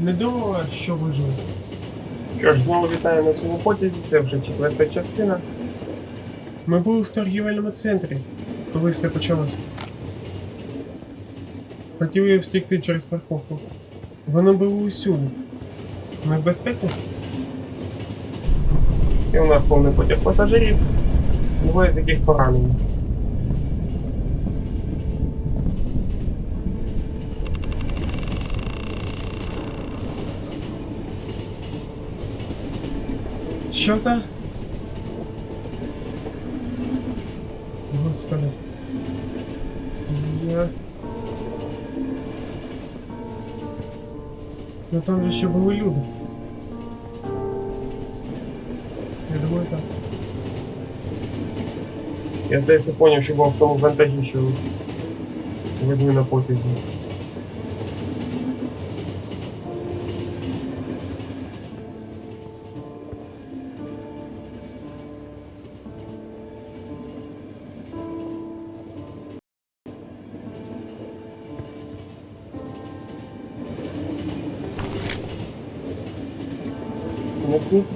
Не думала, що виживу. Що ж, знову вітаю на цьому потязі, це вже четверта частина. Ми були в торгівельному центрі, коли все почалося. Хотіли втікти через парковку. Вони були усюди. Ми в безпеці? І у нас повний потяг пасажирів, двоє з яких поранені. Що за? Господи. Я. Ну там же ще були люди. Я думаю так. Я, здається, поняв, що був в тому вантажі, що возьми на потязі.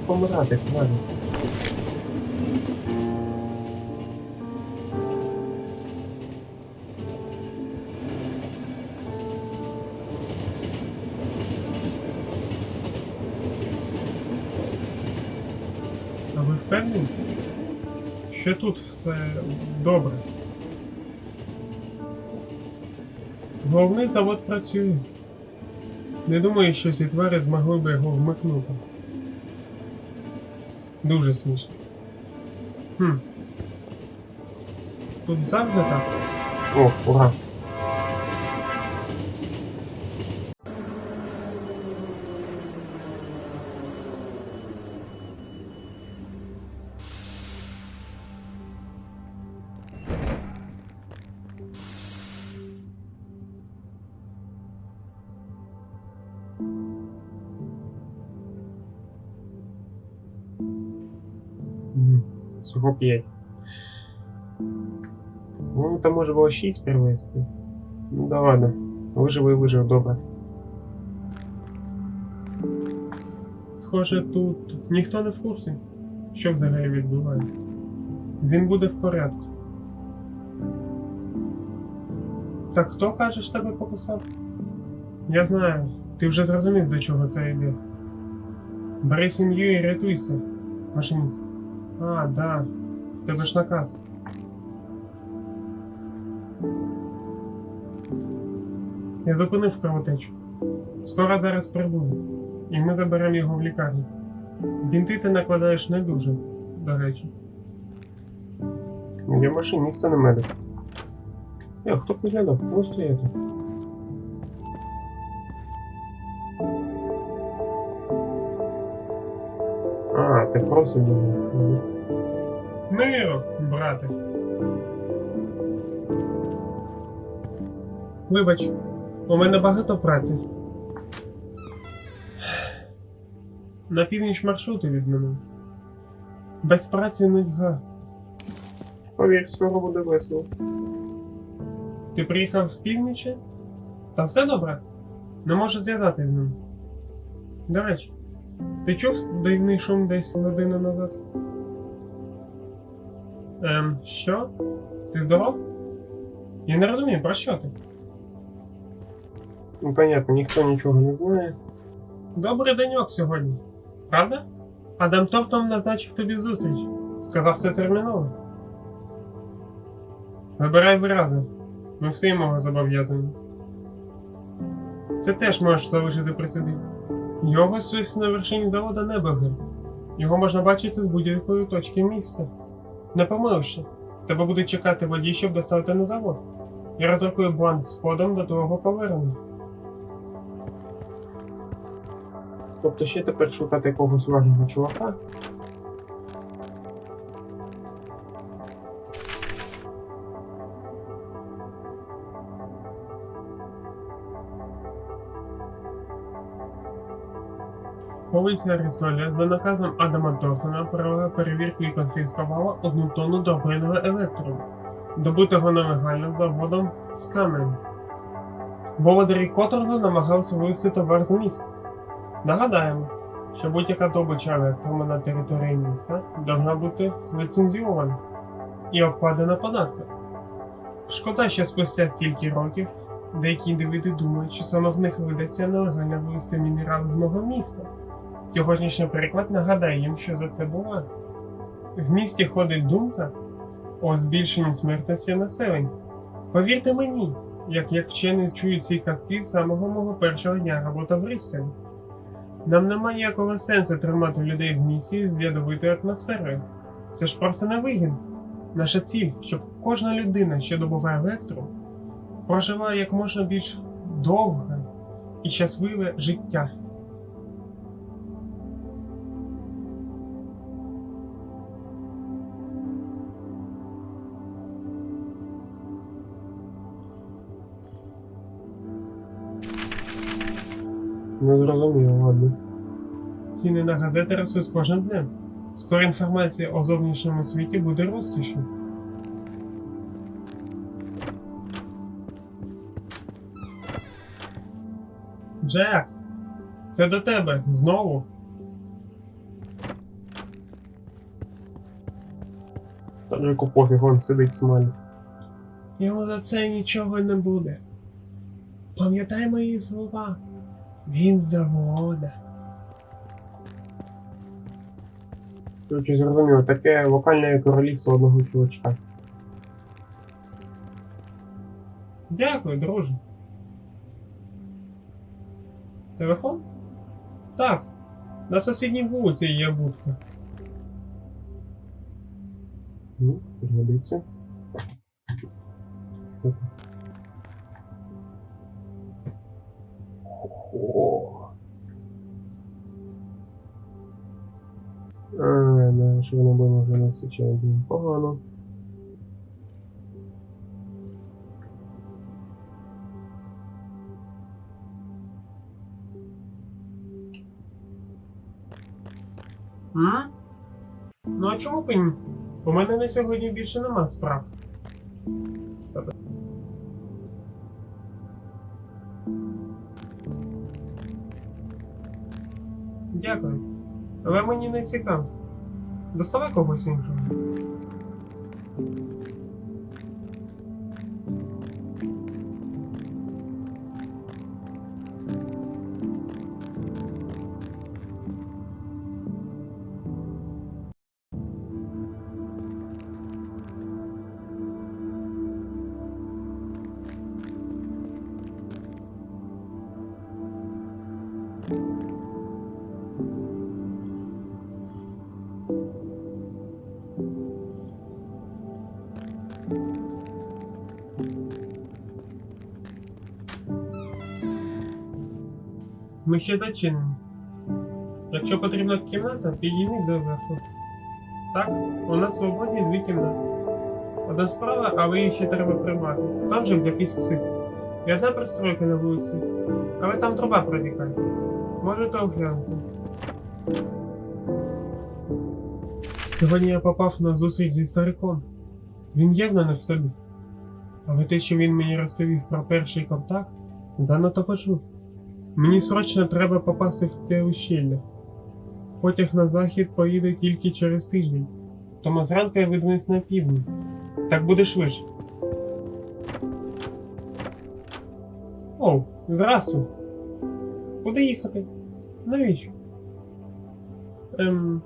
Помирати, правильно. А ви впевнені? Що тут все добре? Головний завод працює. Не думаю, що ці твари змогли би його вмикнути. Дуже смішно. Хм. Тут завжди так. О, ура. Всього п'ять. Ну, там може було 6 перевести. Ну да ладно. Вижив і вижив добре. Схоже, тут ніхто не в курсі, що взагалі відбувається. Він буде в порядку. Так хто кажеш тебе покусав? Я знаю, ти вже зрозумів, до чого це йде. Бери сім'ю і рятуйся, машиніст. А, да, в тебе ж наказ. Я зупинив кровотечу. Скоро зараз прибуду, і ми заберемо його в лікарню. Бінти ти накладаєш не дуже, до речі. Я машиніст, а не медик. Я, хто підглядав? Ну стояти. А, Мгм. Миру, брате. Вибач, у мене багато праці. На північ маршрути від мене. Без праці нудьга. Повір, скоро буде весело. Ти приїхав з північі? Та все добре? Не можу зв'язатися з ним. До речі, ти чув дивний шум десь годину назад? Ем, що? Ти здоров? Я не розумію, про що ти? Ну, понятно, ніхто нічого не знає. Добрий деньок сьогодні, правда? Адам Тортом назначив тобі зустріч. Сказав все терміново. Вибирай вирази. Ми всі йому зобов'язані. Це теж можеш залишити при собі. Його свився на вершині завода Небергерц. Його можна бачити з будь-якої точки міста. Не помиливши, тебе буде чекати водій, щоб доставити на завод. Я розрахую бланк з до твого повернення. Тобто ще тепер шукати якогось важного чувака. Поліція Аристоля за наказом Адама Тортона провела перевірку і конфіскувала одну тонну добрильного електру, добутого нелегально заводом Скаменс. Володарі котрого намагався вивезти товар з міст, Нагадаємо, що будь-яка добича електрому на території міста повинна бути ліцензіована і обкладена податком. Шкода, що спустя стільки років деякі індивиди думають, що саме в них видасться нелегально вивезти мінерал з мого міста. Сьогоднішній приклад нагадає їм, що за це буває. В місті ходить думка о збільшенні смертності населення. Повірте мені, як як вчений чую ці казки з самого мого першого дня роботи в Рістові. Нам немає ніякого сенсу тримати людей в місті з ядовитою атмосферою. Це ж просто невигідно. Наша ціль, щоб кожна людина, що добуває електро, проживає як можна більш довге і щасливе життя. Не зрозуміло, ладно. Ціни на газети ростуть кожним днем. Скоро інформація о зовнішньому світі буде розкішю. Джек, це до тебе знову. Джеку пофіг, он сидить смалі. Йому за це нічого не буде. Пам'ятай мої слова. Він з завода. Короче, зрозуміло, таке локальне королівство одного чувачка. Дякую, друже. Телефон? Так. На сусідній вулиці є будка. Ну, пригодиться. Хо. А, да, що воно було вже на січає погано. М? Ну а чому б ні? У мене на сьогодні більше нема справ. Дякую. Але мені не цікаво. Доставай когось іншого. Ми ще зачинені. Якщо потрібна кімната, підійміть до верху. Так, у нас свободні дві кімнати. Одна справа, але її ще треба прибрати. Там же якийсь псих. І одна пристройка на вулиці. Але там труба протікає. Можете оглянути. Сьогодні я попав на зустріч зі стариком. Він явно не в собі. Але те, що він мені розповів про перший контакт, занадто почув. Мені срочно треба попасти в те ущелля. Потяг на захід поїде тільки через тиждень, тому зранку я видвинусь на південь. Так буде швидше. О, зразу. Куди їхати? Навіщо? Ем.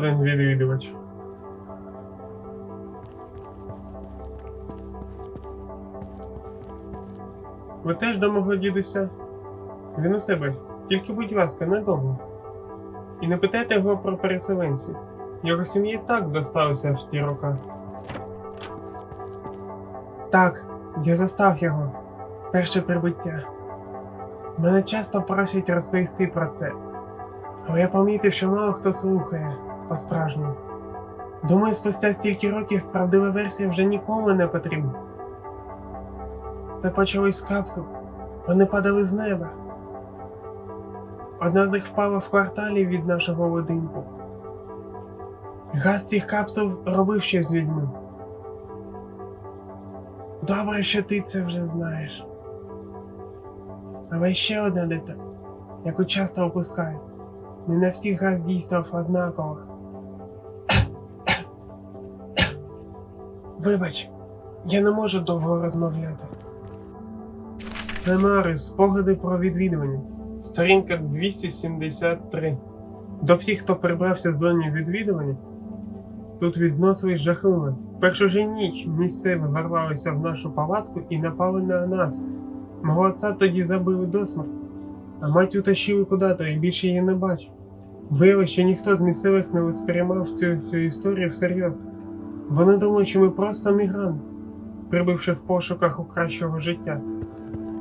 Один відвідувач. Ви теж до мого дідуся? Він у себе. Тільки, будь ласка, недовго. І не питайте його про переселенців. Його сім'ї так досталося в ті роки. Так, я застав його. Перше прибуття. Мене часто просять розповісти про це, але я помітив, що мало хто слухає по-справжньому. Думаю, спустя стільки років правдива версія вже нікому не потрібна. Все почалось з капсул. Вони падали з неба. Одна з них впала в кварталі від нашого будинку. Газ цих капсул робив щось з людьми. Добре, що ти це вже знаєш. Але ще одна деталь, яку часто опускають. Не на всіх газ дійствував однаково. Вибач, я не можу довго розмовляти. Мемори, спогади про відвідування. Сторінка 273. До всіх, хто прибрався з зоні відвідування, тут відносились жахливо. Першу же ніч місцеві ворвалися в нашу палатку і напали на нас. Мого отця тоді забили до смерті, а мать утащили куди-то і більше її не бачу. Виявилося, що ніхто з місцевих не сприймав цю, цю історію всерйоз. Вони думають, що ми просто мігранти, прибивши в пошуках у кращого життя.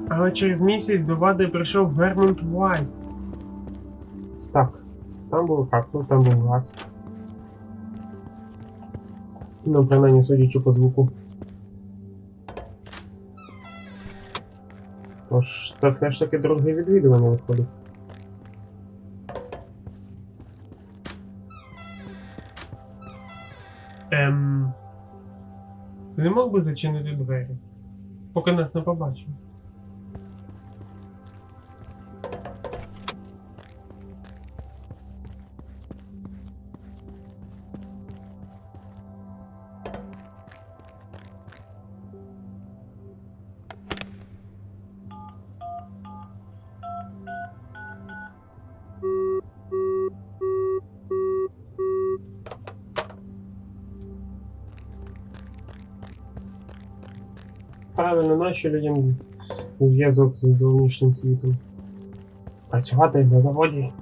Але через місяць до влади прийшов Вермонт Уайт. Так, там був капсул, там був газ. Ну, принаймні, судячи по звуку. Тож, це все ж таки друге відвідування виходить. Ем. Не мог би зачинити двері, поки нас не побачив. Правильно, наші людям зв'язок з зовнішнім світом. Працювати на заводі.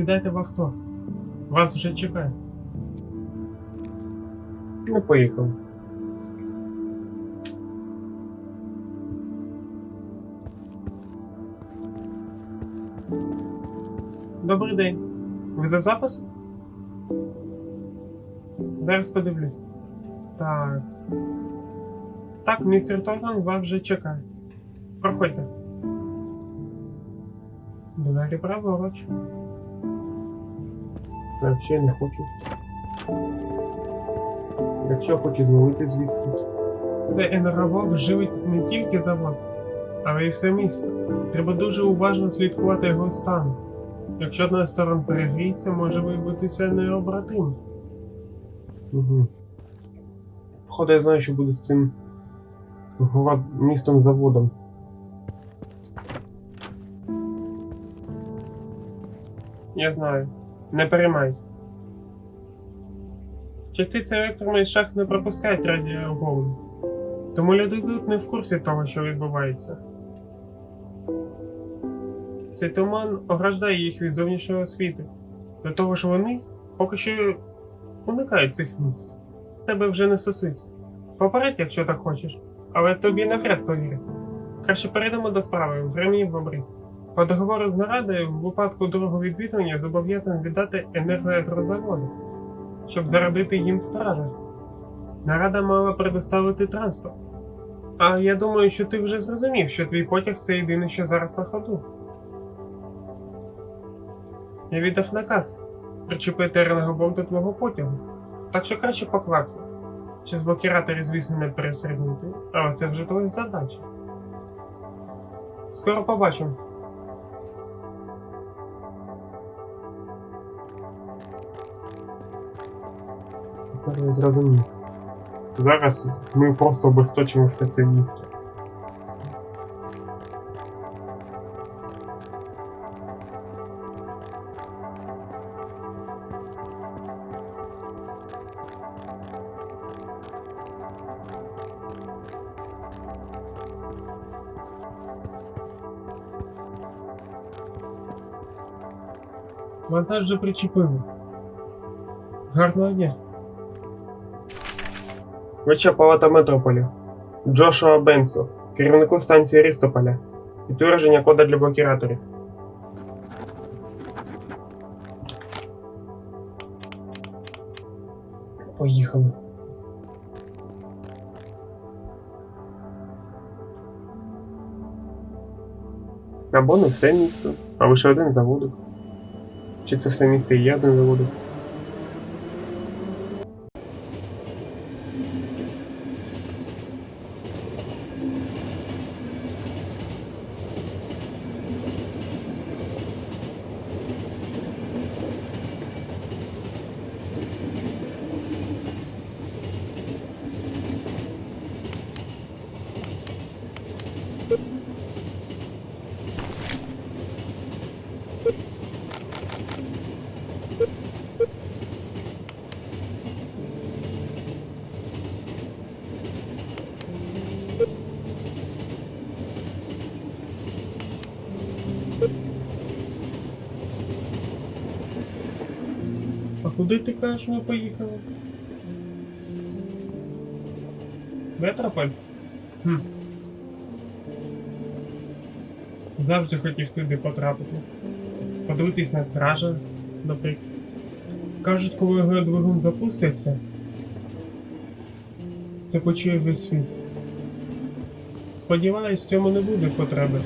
Сідайте в авто. Вас вже чекає. Ну, поїхав. Добрий день. Ви за запис? Зараз подивлюсь. Так. Так, містер Тортон вас вже чекає. Проходьте. Двері праворуч. Я взагалі не хочу. Якщо хочу звалити звідти. Цей енергоблок живить не тільки завод, але й все місто. Треба дуже уважно слідкувати його стан. Якщо одна з сторон перегріється, може виявитися необратим. Угу. Походу, я знаю, що буде з цим містом заводом. Я знаю. Не переймайся. Частиці електромних шахт не пропускають радіоволн. Тому люди тут не в курсі того, що відбувається. Цей туман ограждає їх від зовнішнього світу. До того ж вони поки що уникають цих місць. Тебе вже не стосується. Попередь, якщо так хочеш, але тобі навряд повірять. Краще перейдемо до справи, времені в обріз. По договору з нарадою, в випадку другого відвідування зобов'язаний віддати енергоелектрозаводу, щоб заробити їм стража. Нарада мала предоставити транспорт. А я думаю, що ти вже зрозумів, що твій потяг це єдине, що зараз на ходу. Я віддав наказ причепити енергоблок до твого потягу, так що краще поквапся. Через блокіратори, звісно, не перестрибнути, але це вже твоя задача. Скоро побачимо. Тепер я зрозумів. Зараз ми просто обесточимо все це місто. Вантаж вже причепили. Гарного дня. Веча палата Метрополі. Джошуа Бенсу, керівнику станції Рістополя. Підтвердження кода для блокіраторів. Поїхали. Або не все місто, а лише один заводик. Чи це все місто і є один заводик? Куди ти кажеш, ми поїхали? Метрополь? Хм. Завжди хотів туди потрапити. Подивитись на стража, наприклад. Кажуть, коли його двигун запуститься, це почує весь світ. Сподіваюсь, в цьому не буде потреби.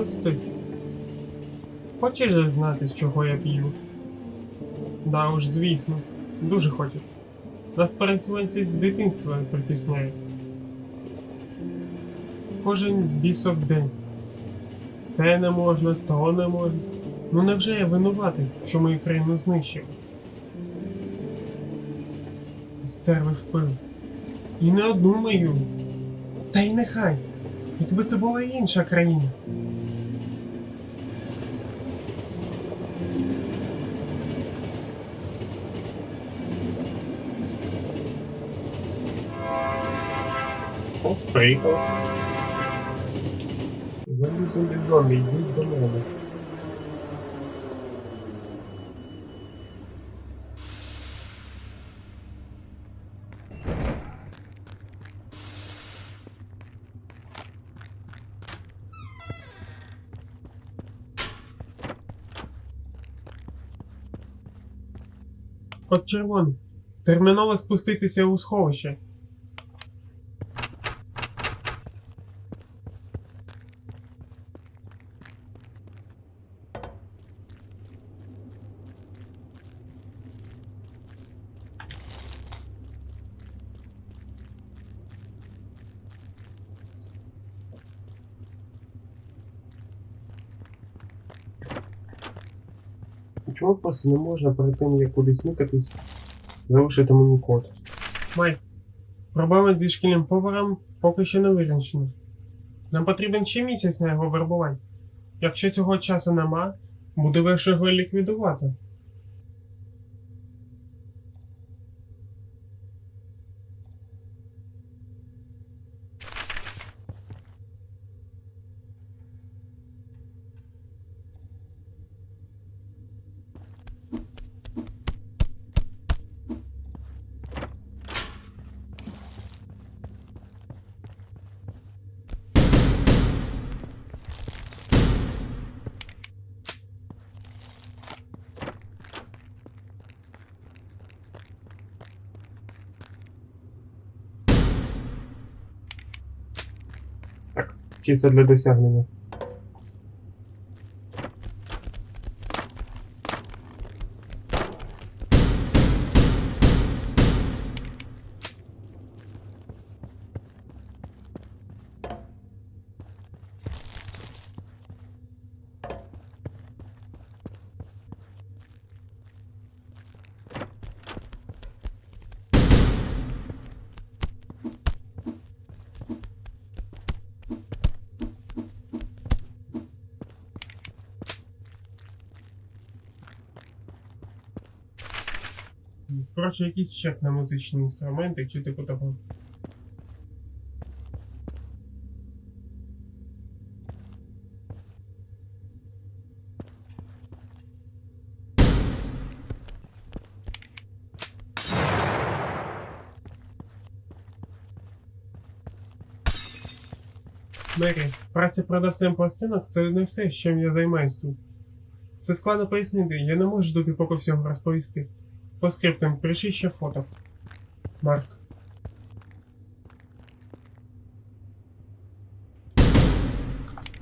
Ось. Хочеш же знати, з чого я п'ю? Да уж, звісно. Дуже хочу. Нас переселенці з дитинства притісняють. Кожен бісов день. Це не можна, то не можна. Ну невже я винуватий, що мою країну знищив? Стерли в пил. І не одну мою. Та й нехай. Якби це була інша країна. Приїхав. Зомбі, зомбі, зомбі, йдіть до мене. Код червоний. Терміново спуститися у сховище. Чому просто не можна перед тим, як кудись нікатись, залишити мені код? Майк, проблема зі шкільним поваром поки що не вирішена. Нам потрібен ще місяць на його вербування. Якщо цього часу нема, буде важче його ліквідувати. Це для досягнення? Коротше, якийсь чек на музичні інструменти чи типу того. Мері, праця продавцем пластинок це не все, чим я займаюсь тут. Це складно пояснити, я не можу тобі поки всього розповісти. По скриптам, пришли ще фото. Марк.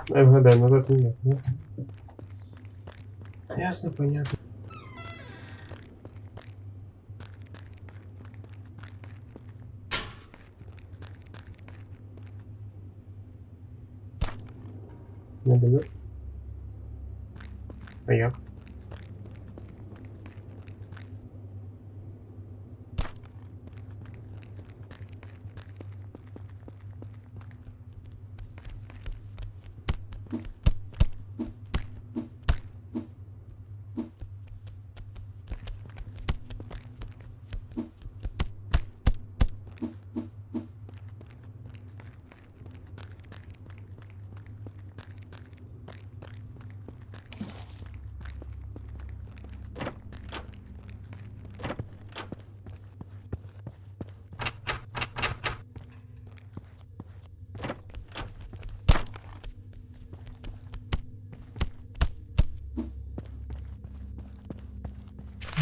Я вгадаю, назад ніяк, ну. Ясно, понятно. Не дает? А як?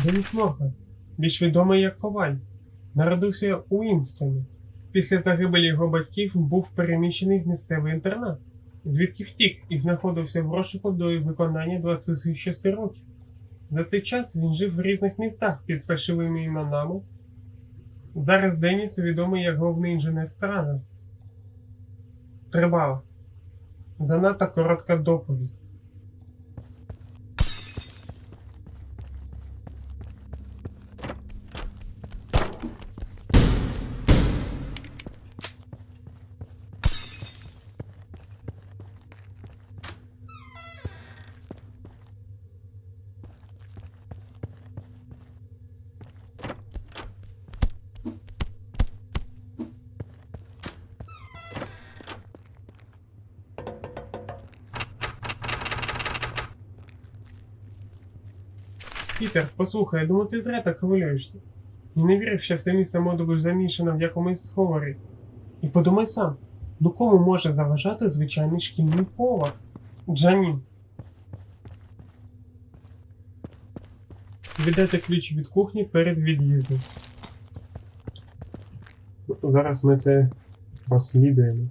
Деніс Морган, більш відомий як Коваль, народився у Інстоні. Після загибелі його батьків був переміщений в місцевий інтернат, звідки втік і знаходився в розшуку до виконання 26 років. За цей час він жив в різних містах під фальшивими іменами. Зараз Деніс відомий як головний інженер стража. Тривала. Занадто коротка доповідь. Пітер, послухай, я думаю, ти зря так хвилюєшся. І не вірив, що все місце модулю замішано в якомусь сховарі. І подумай сам, ну кому може заважати звичайний шкільний повар? Джанін. Віддайте ключ від кухні перед від'їздом. Зараз ми це розслідуємо.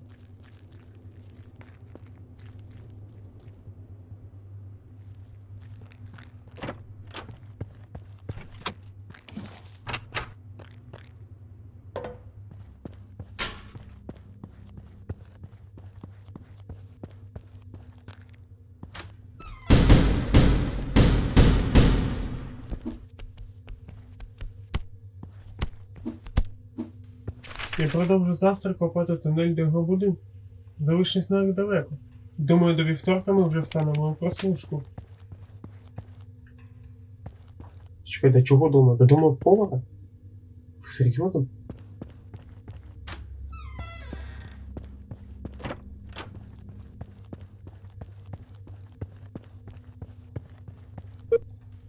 Продовжу завтра копати тунель до його будинку. Залишись недалеко. Думаю, до вівторка ми вже встановимо прослушку. Чекай, до чого дома? До дому повара? Ви серйозно?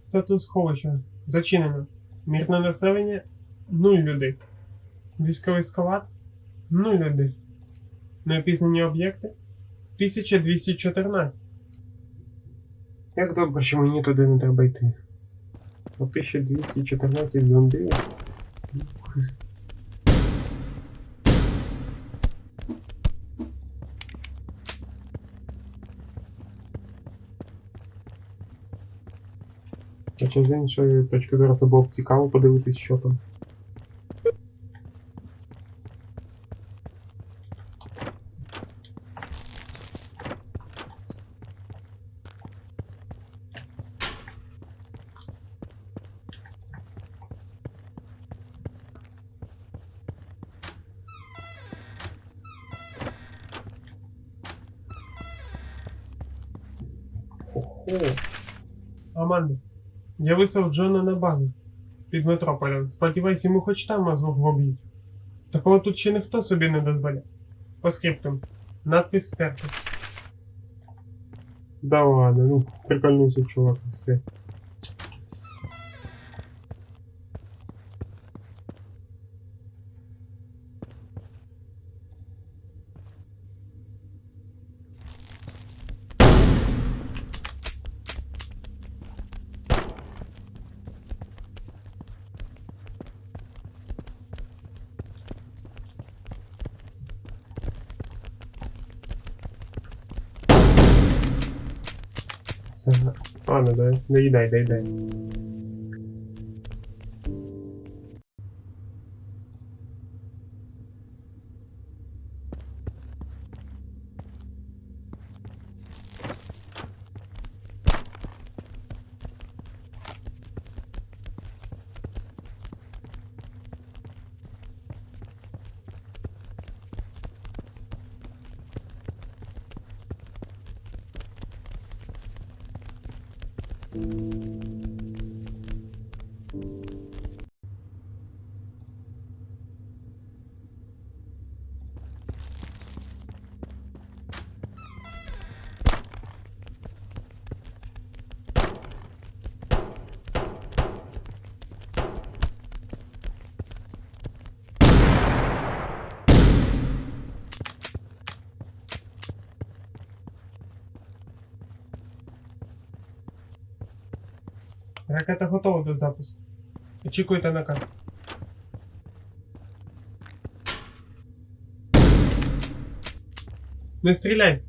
Статус сховища. Зачинено. Мірне населення 0 людей. Військовий склад 0 людей. Неопізнані об'єкти 1214. Як добре, що мені туди не треба йти. На 1214 зомбі. Хоча з іншої точки зору це було б цікаво подивитись, що там. Хо-хо. Аманда, я вислав Джона на базу. під метрополем. Сподіваюсь, йому хоч там мазок воб'ють. Такого тут ще ніхто собі не дозволяє. По скриптам. Надпис стерти. Да ладно, ну прикольнувся чувак. Все. 哦算了那那一百得一 Ракета готова до запуску. Очікуйте на карту. Не стріляй!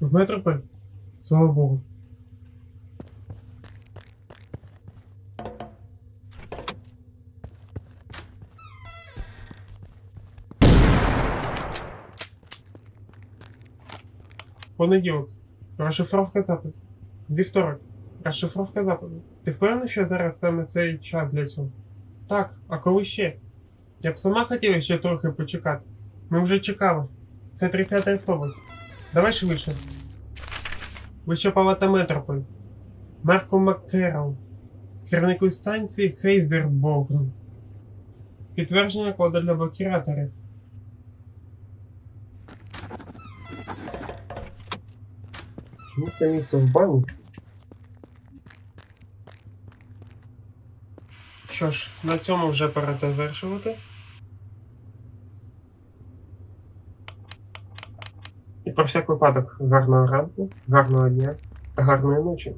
В метрополь? Слава Богу. Понеділок. Розшифровка запису. Вівторок. Розшифровка запису. Ти впевнений, що зараз саме цей час для цього? Так, а коли ще? Я б сама хотіла ще трохи почекати. Ми вже чекали. Це 30-й автобус. Давай швидше. Вище палата Метрополь. Марко Маккерл. Керівнику станції Хейзерборн. Підтвердження коду для блокіраторів. Чому це місто в бані? Що ж, на цьому вже пора завершувати. І про всяк випадок гарного ранку, гарного дня та гарної ночі.